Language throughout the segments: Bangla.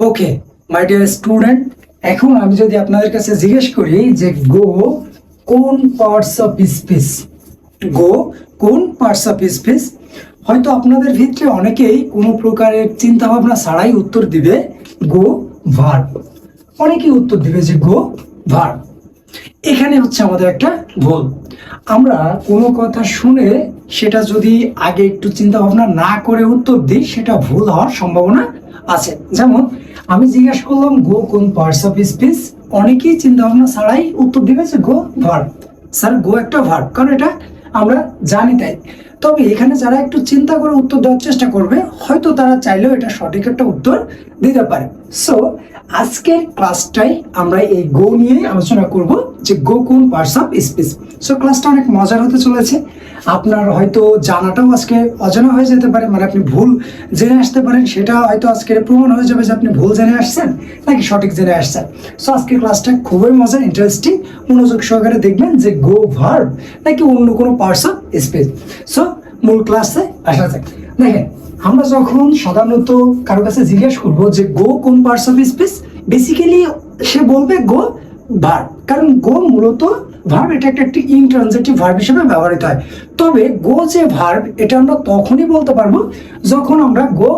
ওকে মাই ডিয়ার স্টুডেন্ট এখন আমি যদি আপনাদের কাছে জিজ্ঞেস করি যে গো কোন পার্টস অফ স্পিচ গো কোন পার্টস অফ স্পিচ হয়তো আপনাদের ভিতরে অনেকেই কোনো প্রকারের চিন্তা ভাবনা ছাড়াই উত্তর দিবে গো ভার অনেকেই উত্তর দিবে যে গো ভার এখানে হচ্ছে আমাদের একটা ভুল। আমরা কোনো কথা শুনে সেটা যদি আগে একটু চিন্তা ভাবনা না করে উত্তর দিই, সেটা ভুল হওয়ার সম্ভাবনা আছে। যেমন, আমি জিজ্ঞাসা করলাম, গো, কোন পার্টস অফ স্পিচ অনেকেই চিন্তা ভাবনা ছাড়াই উত্তর দিবে যে, গো ভার্ব স্যার, গো একটা ভার্ব কারণ এটা আমরা জানি তাই। তবে এখানে যারা একটু চিন্তা করে উত্তর দেওয়ার চেষ্টা করবে, হয়তো তারা চাইলেও এটা সঠিক একটা উত্তর দিতে পারে। সো আজকের ক্লাসটাই আমরা এই গো নিয়ে আলোচনা করব যে গো কোন পার্টস অফ স্পিচ সো ক্লাসটা অনেক মজার হতে চলেছে। আপনার হয়তো জানাটাও আজকে অজানা হয়ে যেতে পারে মানে আপনি ভুল জেনে আসতে পারেন, সেটা হয়তো আজকের প্রমাণ হয়ে যাবে যে আপনি ভুল জেনে আসছেন নাকি সঠিক জেনে আসছেন। সো আজকের ক্লাসটা খুবই মজার ইন্টারেস্টিং মনোযোগ সহকারে দেখবেন যে গো ভার্ব নাকি অন্য কোনো পার্টস অফ স্পিচ সো মূল ক্লাসে আসা যাক। দেখেন আমরা যখন সাধারণত কারও কাছে জিজ্ঞেস করব যে গো কোন পার্টস অফ স্পিচ বেসিক্যালি সে বলবে গো ভার্ব কারণ গো মূলত ভার্ব এটা একটা একটি ইনট্রানজেটিভ ভার্ব হিসেবে ব্যবহৃত হয়। তবে গো যে ভার্ব এটা আমরা তখনই বলতে পারব যখন আমরা গো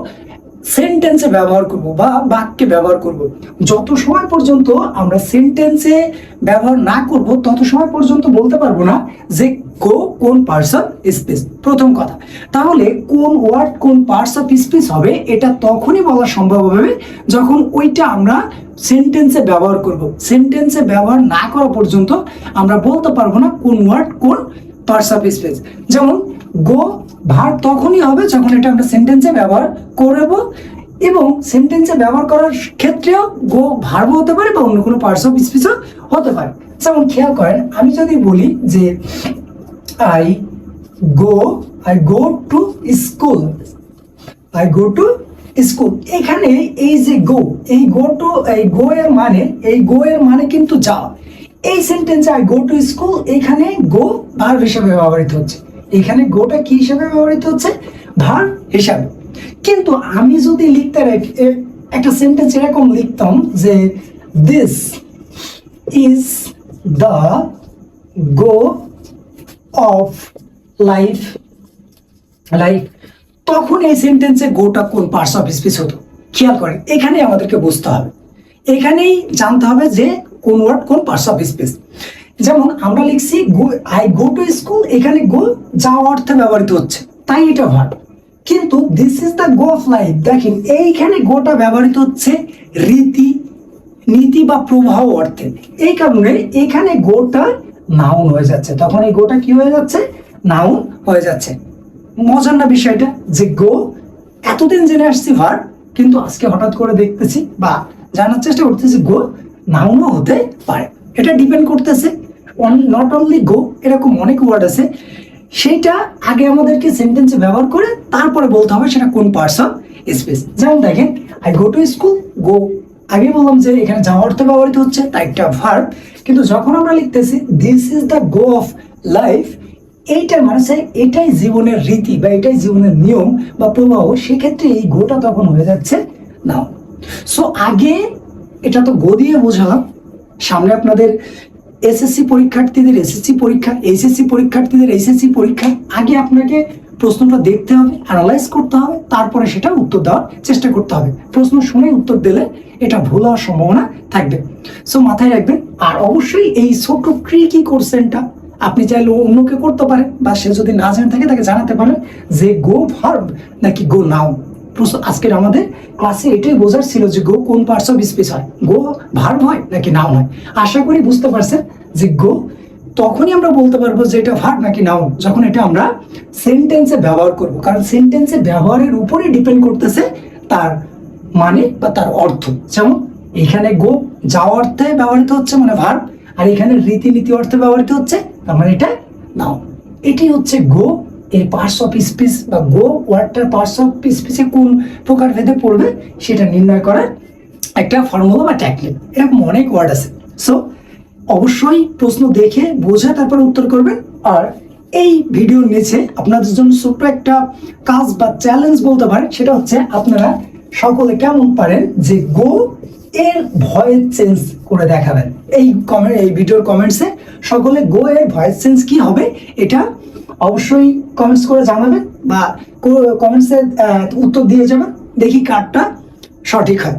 সেন্টেন্সে ব্যবহার করব বা বাক্যে ব্যবহার করব। যত সময় পর্যন্ত আমরা সেন্টেন্সে ব্যবহার না করব, তত সময় পর্যন্ত বলতে পারব না যে গো কোন পার্টস অফ স্পিচ প্রথম কথা। তাহলে কোন ওয়ার্ড, কোন পার্টস অফ স্পিচ হবে, এটা তখনই বলা সম্ভব হবে যখন ওইটা আমরা সেন্টেন্সে ব্যবহার করব। সেন্টেন্সে ব্যবহার না করা পর্যন্ত আমরা বলতে পারব না কোন ওয়ার্ড, কোন পার্টস অফ স্পিচ যেমন, গো, ভার তখনই হবে যখন এটা আমরা সেন্টেন্সে ব্যবহার করব এবং সেন্টেন্সে ব্যবহার করার ক্ষেত্রেও গো ভার্ব হতে পারে বা অন্য কোনো পার্টস অফ স্পিচও হতে পারে। যেমন, খেয়াল করেন, আমি যদি বলি যে I go I go to school I go to school এখানে এই যে গো এই গো টু এই গো এর মানে এই গো এর মানে কিন্তু যাওয়া এই সেন্টেন্সে আই গো টু স্কুল এখানে গো ভার্ব হিসেবে ব্যবহৃত হচ্ছে। এখানে গোটা কি হিসেবে ব্যবহৃত হচ্ছে? ভার্ব হিসাবে। কিন্তু আমি যদি লিখতে একটা সেন্টেন্স এরকম লিখতাম যে this is the go of life life তখন এই সেন্টেন্সে গোটা কোন পার্টস অফ স্পিচ হতো। খেয়াল করেন, এখানে আমাদেরকে বুঝতে হবে। এখানেই জানতে হবে যে কোন ওয়ার্ড কোন পার্টস অফ স্পিচ যেমন আমরা লিখছি আই গো টু স্কুল এখানে গো যাওয়া অর্থে ব্যবহৃত হচ্ছে। তাই এটা ভার্ব কিন্তু this is the go of life দেখেন, এইখানে গোটা ব্যবহৃত হচ্ছে রীতি, নীতি বা প্রবাহ অর্থে। এই কারণে এখানে গোটা নাউন হয়ে যাচ্ছে। তখন এই গোটা কি হয়ে যাচ্ছে? নাউন হয়ে যাচ্ছে। মজার না বিষয়টা? যে গো, এতদিন জেনে আসছি ভার, কিন্তু আজকে হঠাৎ করে দেখতেছি বা জানার চেষ্টা করতেছি গো নাউনও হতে পারে। এটা ডিপেন্ড করতেছে নট অনলি গো, এরকম অনেক ওয়ার্ড আছে। সেইটা আগে আমাদেরকে সেন্টেন্সে ব্যবহার করে তারপরে বলতে হবে সেটা কোন পার্টস অফ স্পেস যেমন দেখেন I go to school go আগে বললাম যে এখানে যাওয়া অর্থ ব্যবহৃত হচ্ছে তাই একটা ভার্ব কিন্তু যখন আমরা লিখতেছি this is the go of life এইটার মানে হচ্ছে এটাই জীবনের রীতি বা এটাই জীবনের নিয়ম বা প্রবাহ, সেক্ষেত্রে এই গোটা তখন হয়ে যাচ্ছে নাও সো আগে এটা তো গো দিয়ে বোঝালাম। সামনে আপনাদের এসএসসি পরীক্ষার্থীদের এসএসসি পরীক্ষা এইচএসসি পরীক্ষার্থীদের এইচএসসি পরীক্ষা, আগে আপনাকে প্রশ্নটা দেখতে হবে অ্যানালাইজ করতে হবে তারপরে সেটা উত্তর দেওয়ার চেষ্টা করতে হবে। প্রশ্ন শুনে উত্তর দিলে এটা ভুল হওয়ার সম্ভাবনা থাকবে। সো মাথায় রাখবেন, আর অবশ্যই এই ছোট ট্রিকি কোর্সেনটা আপনি চাইলে অন্যকে করতে পারেন, বা সে যদি না জেনে থাকে তাকে জানাতে পারেন যে গো ভার্ব নাকি গো নাও প্রশ্ন, আজকের আমাদের ক্লাসে এটাই বোঝার ছিল যে গো কোন পার্টস অফ স্পেস হয়। গো ভার্ব হয় নাকি নাও হয়? আশা করি বুঝতে পারছেন যে গো তখনই আমরা বলতে পারব যে এটা ভার্ব নাকি নাও যখন এটা আমরা সেন্টেন্সে ব্যবহার করব। কারণ সেন্টেন্সে ব্যবহারের উপরে ডিপেন্ড করতেছে তার মানে বা তার অর্থ। যেমন, এখানে গো যাওয়া অর্থে ব্যবহৃত হচ্ছে মানে ভার্ব আর এখানে রীতিনীতি অর্থে ব্যবহৃত হচ্ছে তার মানে এটা নাও এটি হচ্ছে গো এর পার্টস অফ স্পিচ বা গো ওয়ার্ডটার পার্টস অফ স্পিচে কোন প্রকার ভেদে পড়বে সেটা নির্ণয় করার একটা ফর্মুলা বা ট্যাকলিক এরকম অনেক ওয়ার্ড আছে। সো অবশ্যই প্রশ্ন দেখে, বোঝে তারপর উত্তর করবেন। আর এই ভিডিওর নিচে আপনাদের জন্য ছোট্ট একটা কাজ বা চ্যালেঞ্জ বলতে পারেন, সেটা হচ্ছে আপনারা সকলে কেমন পারেন যে গো এর ভয়েস চেঞ্জ করে দেখাবেন। এই কমেন্ট এই ভিডিওর কমেন্টসে সকলে গো এর ভয়েস চেঞ্জ কি হবে, এটা অবশ্যই কমেন্টস করে জানাবেন বা কমেন্টসে উত্তর দিয়ে যাবেন। দেখি কারটা সঠিক হয়।